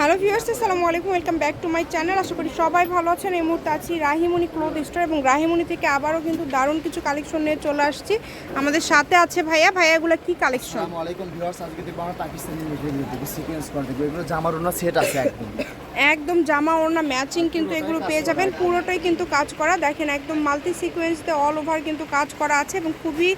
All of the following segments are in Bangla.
হ্যালো ভিউয়ার্স আসসালামু আলাইকুম welcome back to my channel. আশা করি সবাই ভালো আছেন। এই মুহূর্তে আছি রাহিমণি ক্লোথ স্টোর এবং রাহিমণি থেকে আবারও কিন্তু দারুণ কিছু কালেকশন নিয়ে চলে আসছি। আমাদের সাথে আছে ভাইয়া। ভাইয়াগুলো কি কালেকশন আসসালামু আলাইকুম ভিউয়ার্স আজকে দেখব আমরা পাকিস্তানি সিকোয়েন্স করে দেখব এগুলো জামার ওনা সেট আছে একদম। একদম জামা ওড়না ম্যাচিং কিন্তু এগুলো পেয়ে যাবেন। পুরোটাই কিন্তু কাজ করা। দেখেন একদম মাল্টি সিকোয়েন্সতে অল ওভার কিন্তু কাজ করা আছে এবং খুবই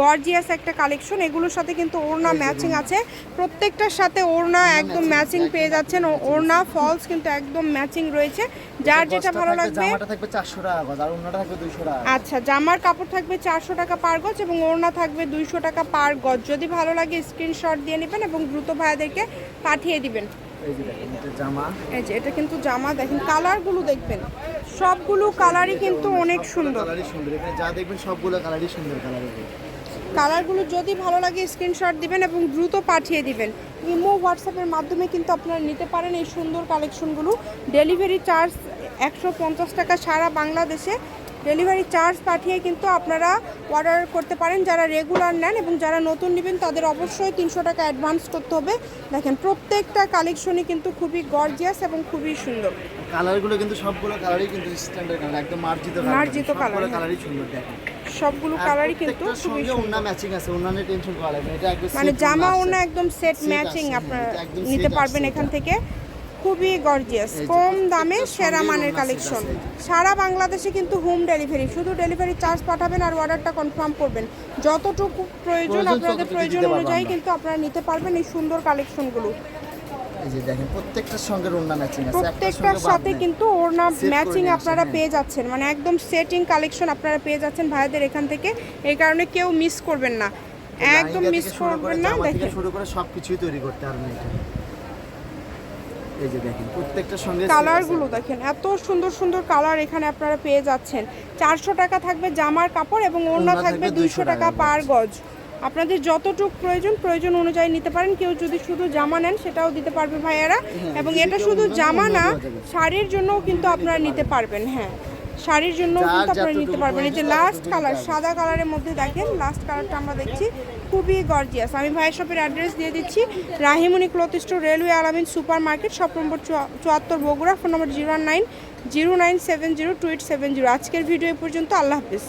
গর্জিয়াস একটা কালেকশন এগুলোর সাথে কিন্তু ওড়না ম্যাচিং আছে। প্রত্যেকটার সাথে ওড়না একদম ম্যাচিং পেয়ে যাচ্ছেন। ওড়না ফলস কিন্তু একদম ম্যাচিং রয়েছে। যার যেটা ভালো লাগবে জামাটা থাকবে চারশো টাকা গজ আর ওনাটা থাকবে দুইশো টাকা আচ্ছা জামার কাপড় থাকবে চারশো টাকা পার গজ এবং ওড়না থাকবে দুইশো টাকা পার গজ। যদি ভালো লাগে স্ক্রিনশট দিয়ে নেবেন এবং দ্রুত ভাইয়াদেরকে পাঠিয়ে দিবেন। এই যে দেখেন এটা জামা। এই যে এটা কিন্তু জামা। দেখেন কালারগুলো দেখবেন। সবগুলো কালারই কিন্তু অনেক সুন্দর। কালারই সুন্দর। এখানে যা দেখবেন সবগুলো কালারই সুন্দর কালার কালারগুলো যদি ভালো লাগে স্ক্রিনশট দিবেন এবং দ্রুত পাঠিয়ে দিবেন। ইমো হোয়াটসঅ্যাপের মাধ্যমে কিন্তু আপনারা নিতে পারেন এই সুন্দর কালেকশনগুলো। ডেলিভারি চার্জ একশো পঞ্চাশ টাকা সারা বাংলাদেশে। ডেলিভারি চার্জ পাঠিয়ে কিন্তু আপনারা অর্ডার করতে পারেন। যারা রেগুলার নেন এবং যারা নতুন নেবেন তাদের অবশ্যই তিনশো টাকা অ্যাডভান্স করতে হবে। দেখেন প্রত্যেকটা কালেকশনই কিন্তু খুবই গর্জিয়াস এবং খুবই সুন্দর। কালারগুলো কিন্তু সবগুলো কালারই কিন্তু স্ট্যান্ডার্ড কালার একদম মার্জিত মার্জিত colour, হ্যাঁ। কালারই সুন্দর দেখেন। সবগুলো কালারই কিন্তু খুবই সুন্দর। ম্যাচিং আছে ওন্না টেনশন করা লাগবে এটা একদম মানে জামা ওনা একদম সেট ম্যাচিং আপনারা নিতে পারবেন এখান থেকে। খুবই গর্জিয়াস কম দামে সেরা মানের কালেকশন সারা বাংলাদেশে কিন্তু হোম ডেলিভারি শুধু ডেলিভারি চার্জ পাঠাবেন আর অর্ডারটা কনফার্ম করবেন। যতটুকু প্রয়োজন আপনাদের প্রয়োজন অনুযায়ী কিন্তু আপনারা নিতে পারবেন এই সুন্দর কালেকশনগুলো এই যে দেখেন প্রত্যেকটার সঙ্গে ওন্না ম্যাচিং আছে। প্রত্যেকটার সাথে কিন্তু ওড়না ম্যাচিং আপনারা হ্যাঁ। পেয়ে যাচ্ছেন। মানে একদম সেটিং কালেকশন আপনারা পেয়ে যাচ্ছেন ভাইদের এখান থেকে। এই কারণে কেউ মিস করবেন না। একদম মিস করবেন না দেখেন। শুরু করে সবকিছুই তৈরি করতে পারবেন এটা। এই যে দেখেন প্রত্যেকটার সঙ্গে কালারগুলো দেখেন এত সুন্দর সুন্দর কালার এখানে আপনারা পেয়ে যাচ্ছেন। চারশো টাকা থাকবে জামার কাপড় এবং ওড়না ওড়না থাকবে দুইশো 200 টাকা টাকা পার গজ। আপনাদের যতটুক প্রয়োজন প্রয়োজন অনুযায়ী নিতে পারেন। কেউ যদি শুধু জামা নেন সেটাও দিতে পারবে ভাইয়ারা। এবং এটা শুধু জামা না শাড়ির জন্যও কিন্তু আপনারা নিতে পারবেন হ্যাঁ। শাড়ির জন্য কিন্তু আপনারা নিতে পারবেন। এই যে লাস্ট কালার সাদা কালারের মধ্যে দেখেন লাস্ট কালারটা আমরা দেখছি খুবই গর্জিয়াস আমি ভাইয়ের শপের অ্যাড্রেস দিয়ে দিচ্ছি Rahimoni cloth store railway Alamin super market shop number চুয়াত্তর Bogura phone number zero nine zero nine seven zero two eight seven zero আজকের ভিডিও পর্যন্ত আল্লাহ হাফিজ।